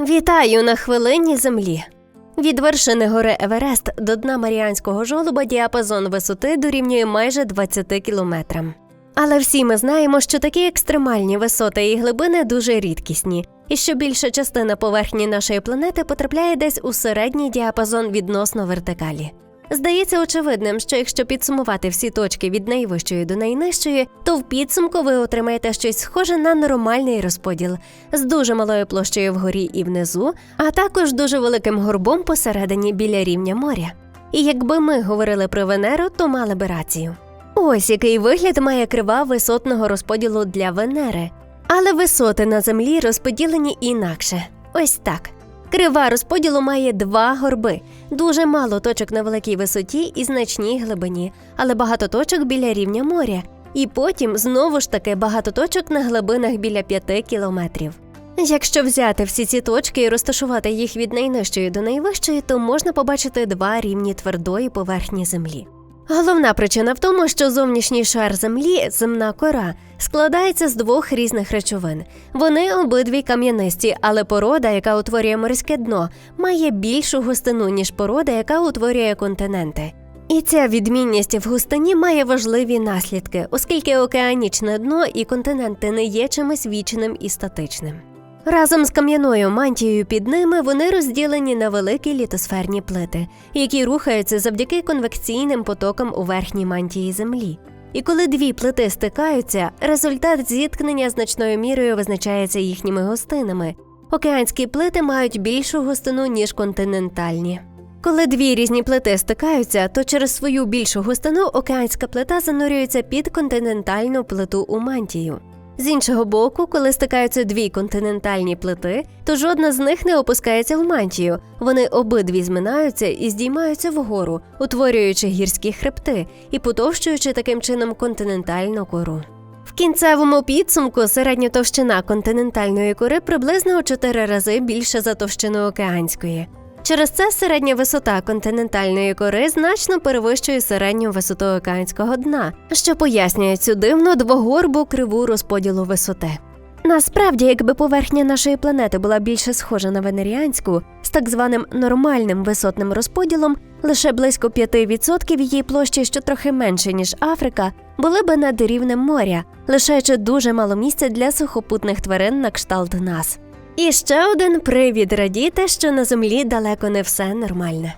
Вітаю на хвилині землі. Від вершини гори Еверест до дна Маріанського жолоба діапазон висоти дорівнює майже 20 кілометрам. Але всі ми знаємо, що такі екстремальні висоти і глибини дуже рідкісні, і що більша частина поверхні нашої планети потрапляє десь у середній діапазон відносно вертикалі. Здається очевидним, що якщо підсумувати всі точки від найвищої до найнижчої, то в підсумку ви отримаєте щось схоже на нормальний розподіл з дуже малою площею вгорі і внизу, а також дуже великим горбом посередині біля рівня моря. І якби ми говорили про Венеру, то мали би рацію. Ось який вигляд має крива висотного розподілу для Венери. Але висоти на землі розподілені інакше. Ось так. Крива розподілу має два горби, дуже мало точок на великій висоті і значній глибині, але багато точок біля рівня моря. І потім знову ж таки багато точок на глибинах біля 5 кілометрів. Якщо взяти всі ці точки і розташувати їх від найнижчої до найвищої, то можна побачити два рівні твердої поверхні землі. Головна причина в тому, що зовнішній шар землі, земна кора, складається з двох різних речовин. Вони обидві кам'янисті, але порода, яка утворює морське дно, має більшу густину, ніж порода, яка утворює континенти. І ця відмінність в густині має важливі наслідки, оскільки океанічне дно і континенти не є чимось вічним і статичним. Разом з кам'яною мантією під ними вони розділені на великі літосферні плити, які рухаються завдяки конвекційним потокам у верхній мантії Землі. І коли дві плити стикаються, результат зіткнення значною мірою визначається їхніми гостинами. Океанські плити мають більшу густину, ніж континентальні. Коли дві різні плити стикаються, то через свою більшу густину океанська плита занурюється під континентальну плиту у мантію. З іншого боку, коли стикаються дві континентальні плити, то жодна з них не опускається в мантію. Вони обидві зминаються і здіймаються вгору, утворюючи гірські хребти і потовщуючи таким чином континентальну кору. В кінцевому підсумку середня товщина континентальної кори приблизно у 4 рази більша за товщину океанської. Через це середня висота континентальної кори значно перевищує середню висоту океанського дна, що пояснює цю дивну двогорбу криву розподілу висоти. Насправді, якби поверхня нашої планети була більше схожа на венеріанську з так званим нормальним висотним розподілом, лише близько 5% її площі, що трохи менше ніж Африка, були би над рівнем моря, лишаючи дуже мало місця для сухопутних тварин на кшталт нас. І ще один привід радіти, що на землі далеко не все нормальне.